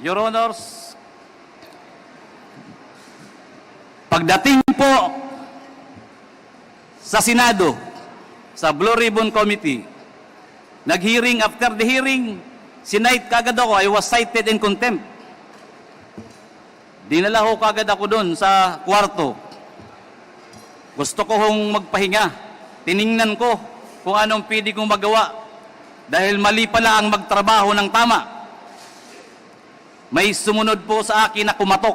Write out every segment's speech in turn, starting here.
Your Honors, pagdating po sa Senado, sa Blue Ribbon Committee, nag-hearing after the hearing, sinight kagad ako, I was cited in contempt. Dinala ho kagad ako doon sa kwarto. Gusto ko hong magpahinga. Tiningnan ko kung anong pwede kong magawa. Dahil mali pala ang magtrabaho ng tama. May sumunod po sa akin na kumatok.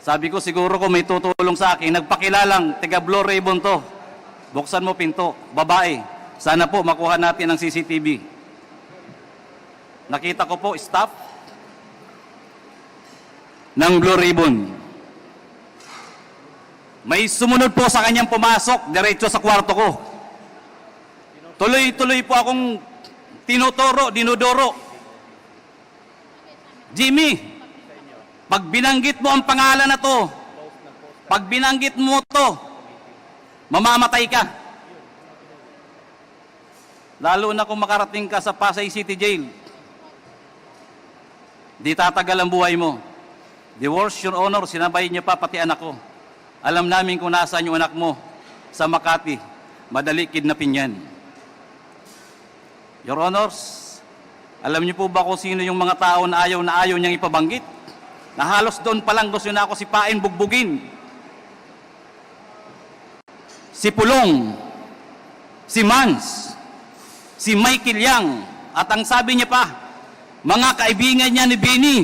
Sabi ko siguro ko may tutulong sa akin. Nagpakilalang, tiga Blue Ribbon to. Buksan mo pinto, babae. Sana po makuha natin ang CCTV. Nakita ko po staff ng Blue Ribbon. May sumunod po sa kanyang pumasok, diretso sa kwarto ko. Tuloy-tuloy po akong tinuturo, dinuduro. Jimmy, pag binanggit mo ang pangalan na to, pag binanggit mo to, mamamatay ka. Lalo na kung makarating ka sa Pasay City Jail. Di tatagal ang buhay mo. Worst, Your Honor, sinabay niya pa pati anak ko. Alam namin kung nasaan yung anak mo sa Makati. Madali kidnapin yan. Your Honors, alam niyo po ba kung sino yung mga tao na ayaw na ayaw niyang ipabanggit? Na halos doon pa lang gusto na ako si Pain bugbugin. Si Pulong, si Mans, si Michael Yang, at ang sabi niya pa, mga kaibigan niya ni Bini,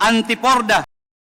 Antiporda,